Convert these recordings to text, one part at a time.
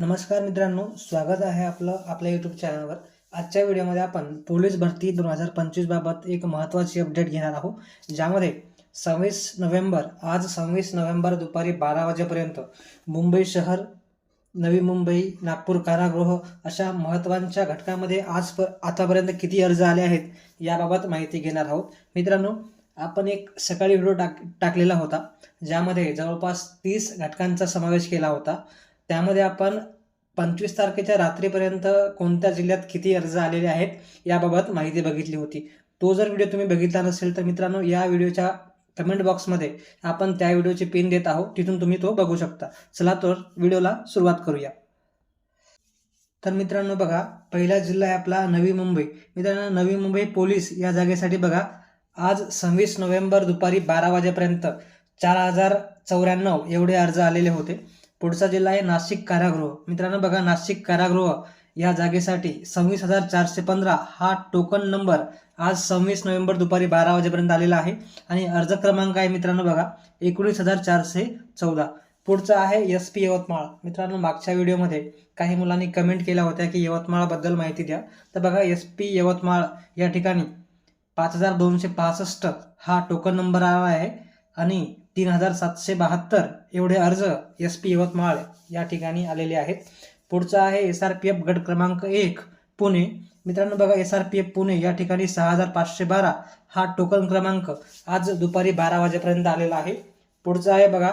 नमस्कार मित्रांनो स्वागत आहे आपलं आपल्या यूट्यूब चॅनलवर आजच्या व्हिडिओमध्ये आपण पोलीस भरती दोन हजार पंचवीसबाबत एक महत्त्वाची अपडेट घेणार आहोत ज्यामध्ये सव्वीस नोव्हेंबर आज सव्वीस नोव्हेंबर दुपारी बारा वाजेपर्यंत मुंबई शहर नवी मुंबई नागपूर कारागृह अशा महत्त्वांच्या घटकामध्ये आज प आतापर्यंत किती अर्ज आले आहेत याबाबत माहिती घेणार आहोत. मित्रांनो आपण एक सकाळी व्हिडिओ टाक टाकलेला होता ज्यामध्ये जवळपास तीस घटकांचा समावेश केला होता. त्यामध्ये आपण पंचवीस तारखेच्या रात्रीपर्यंत कोणत्या जिल्ह्यात किती अर्ज आलेले आहेत याबाबत माहिती बघितली होती. तो जर व्हिडिओ तुम्ही बघितला नसेल तर मित्रांनो या व्हिडिओच्या कमेंट बॉक्समध्ये आपण त्या व्हिडिओची पिन देत आहोत. तिथून तुम्ही तो बघू शकता. चला तर व्हिडिओला सुरुवात करूया. तर मित्रांनो बघा पहिला जिल्हा आहे आपला नवी मुंबई. मित्रांनो नवी मुंबई पोलीस या जागेसाठी बघा आज सव्वीस नोव्हेंबर दुपारी बारा वाजेपर्यंत चार हजार चौऱ्याण्णव एवढे अर्ज आलेले होते. पुढचा जिल्हा आहे नाशिक कारागृह. मित्रांनो बघा नाशिक कारागृह या जागेसाठी सव्वीस हजार चारशे पंधरा हा टोकन नंबर आज सव्वीस नोव्हेंबर दुपारी बारा वाजेपर्यंत आलेला आहे. आणि अर्ज क्रमांक आहे मित्रांनो बघा एकोणीस हजार चारशे चौदा. पुढचा आहे एस पी यवतमाळ. मित्रांनो मागच्या व्हिडिओमध्ये काही मुलांनी कमेंट केल्या होत्या की यवतमाळबद्दल माहिती द्या. तर बघा एस पी यवतमाळ या ठिकाणी पाच हजार दोनशे पासष्ट हा टोकन नंबर आला आहे. आणि तीन हजार सातशे बहात्तर एवढे अर्ज एस पी यवतमाळ या ठिकाणी आलेले आहेत. पुढचा आहे एस आर पी एफ गट क्रमांक एक पुणे. मित्रांनो बघा S R P F Pune या ठिकाणी सहा हजार पाचशे बारा हा टोकन क्रमांक आज दुपारी बारा वाजेपर्यंत आलेला आहे. पुढचा आहे बघा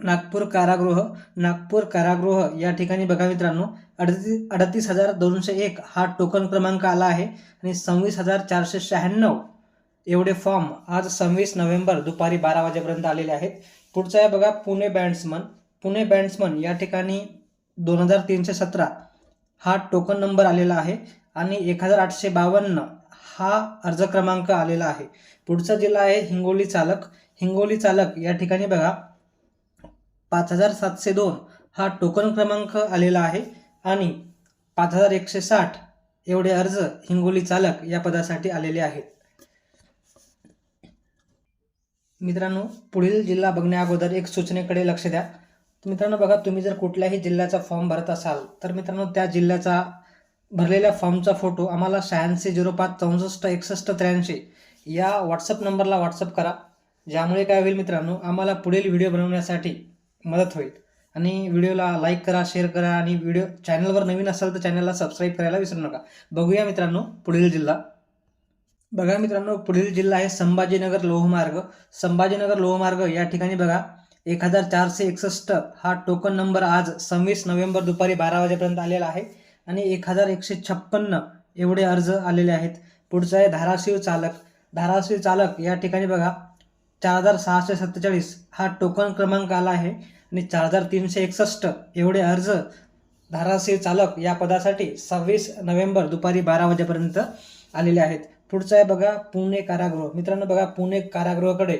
नागपूर कारागृह. नागपूर कारागृह या ठिकाणी बघा मित्रांनो अडतीस अडतीस हजार दोनशे एक हा टोकन क्रमांक आला आहे आणि सव्वीस हजार चारशे शहाण्णव एवढे फॉर्म आज सव्वीस नोव्हेंबर दुपारी बारा वाजेपर्यंत आलेले आहेत. पुढचं आहे बघा पुणे बँड्समन पुणे बँड्समन या ठिकाणी दोन हजार तीनशे सतरा हा टोकन नंबर आलेला आहे आणि एक हजार आठशे बावन्न हा अर्ज क्रमांक आलेला आहे. पुढचा जिल्हा आहे हिंगोली चालक. हिंगोली चालक या ठिकाणी बघा पाच हजार सातशे दोन हा टोकन क्रमांक आलेला आहे आणि पाच हजार एकशे साठ एवढे अर्ज हिंगोली चालक या पदासाठी आलेले आहेत. मित्रांनो पुढील जिल्हा बघण्या अगोदर एक सूचनेकडे लक्ष द्या. तर मित्रांनो बघा तुम्ही जर कुठल्याही जिल्ह्याचा फॉर्म भरत असाल तर मित्रांनो त्या जिल्ह्याचा भरलेल्या फॉर्मचा फोटो आम्हाला शहाऐंशी झिरो पाच चौसष्ट एकसष्ट त्र्याऐंशी या व्हॉट्सअप नंबरला व्हॉट्सअप करा. ज्यामुळे काय होईल मित्रांनो आम्हाला पुढील व्हिडिओ बनवण्यासाठी मदत होईल. आणि व्हिडिओला लाईक करा शेअर करा आणि व्हिडिओ चॅनलवर नवीन असाल तर चॅनलला सबस्क्राईब करायला विसरू नका. बघूया मित्रांनो पुढील जिल्हा. बघा मित्रांनो पुढील जिल्हा आहे संभाजीनगर लोहमार्ग. संभाजीनगर लोहमार्ग या ठिकाणी बघा एक हजार चारशे एकसष्ट हा टोकन नंबर आज सव्वीस नोव्हेंबर दुपारी बारा वाजेपर्यंत आलेला आहे आणि एक हजार एकशे छप्पन्न एवढे अर्ज आलेले आहेत. पुढचं आहे धाराशिव चालक. धाराशिव चालक या ठिकाणी बघा चार हजार सहाशे सत्तेचाळीस हा टोकन क्रमांक आला आहे आणि चार हजार तीनशे एकसष्ट एवढे अर्ज धाराशिव चालक या पदासाठी सव्वीस नोव्हेंबर दुपारी बारा वाजेपर्यंत आलेले आहेत. पुढचं आहे बघा पुणे कारागृह. मित्रांनो बघा पुणे कारागृहाकडे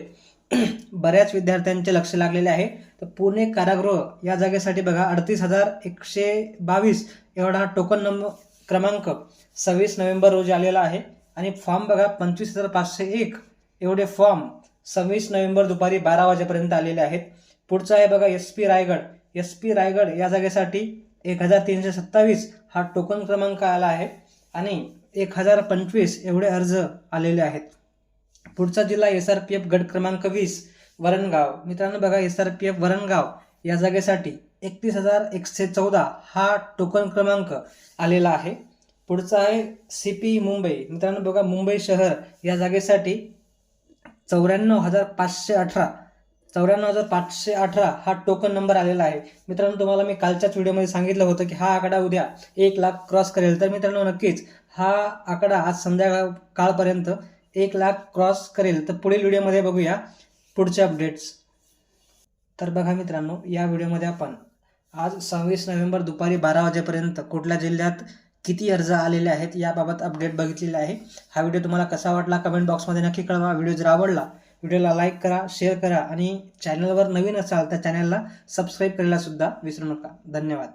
बऱ्याच विद्यार्थ्यांचे लक्ष लागलेले आहे. तर पुणे कारागृह या जागेसाठी बघा अडतीस हजार एकशे बावीस एवढा हा टोकन नंबर क्रमांक सव्वीस नोव्हेंबर रोजी आलेला आहे. आणि फॉर्म बघा पंचवीस हजार पाचशे एक एवढे फॉर्म सव्वीस नोव्हेंबर दुपारी बारा वाजेपर्यंत आलेले आहेत. पुढचं आहे बघा S P Raigad. S P Raigad या जागेसाठी एक हजार तीनशे सत्तावीस हा टोकन क्रमांक आला आहे. आणि एक हजार पंचवीस एवढे अर्ज आलेले आहेत. पुढचा जिल्हा एस आर पी एफ गट क्रमांक वीस वरणगाव. मित्रांनो बघा S R P F Varangaon या जागेसाठी एकतीस हजार एकशे चौदा हा टोकन क्रमांक आलेला आहे. पुढचा आहे सी पी मुंबई. मित्रांनो बघा मुंबई शहर या जागेसाठी चौऱ्याण्णव हजार पाचशे अठरा चौऱ्याण्णव हजार पाचशे अठरा हा टोकन नंबर आलेला आहे. मित्रांनो तुम्हाला मी कालच्याच व्हिडिओमध्ये सांगितलं होतं की हा आकडा उद्या एक लाख क्रॉस करेल. तर मित्रांनो नक्कीच हा आकडा आज संध्याकाळ काळपर्यंत एक लाख क्रॉस करेल. तर पुढील व्हिडिओमध्ये बघूया पुढचे अपडेट्स. तर बघा मित्रांनो या व्हिडिओमध्ये आपण आज सव्वीस नोव्हेंबर दुपारी बारा वाजेपर्यंत कुठल्या जिल्ह्यात किती अर्ज आलेले आहेत याबाबत अपडेट बघितलेला आहे. हा व्हिडिओ तुम्हाला कसा वाटला कमेंट बॉक्समध्ये नक्की कळवा. व्हिडिओ जर आवडला व्हिडिओला लाईक करा शेअर करा आणि चॅनलवर नवीन असाल तर चॅनलला सबस्क्राईब करायला सुद्धा विसरू नका. धन्यवाद.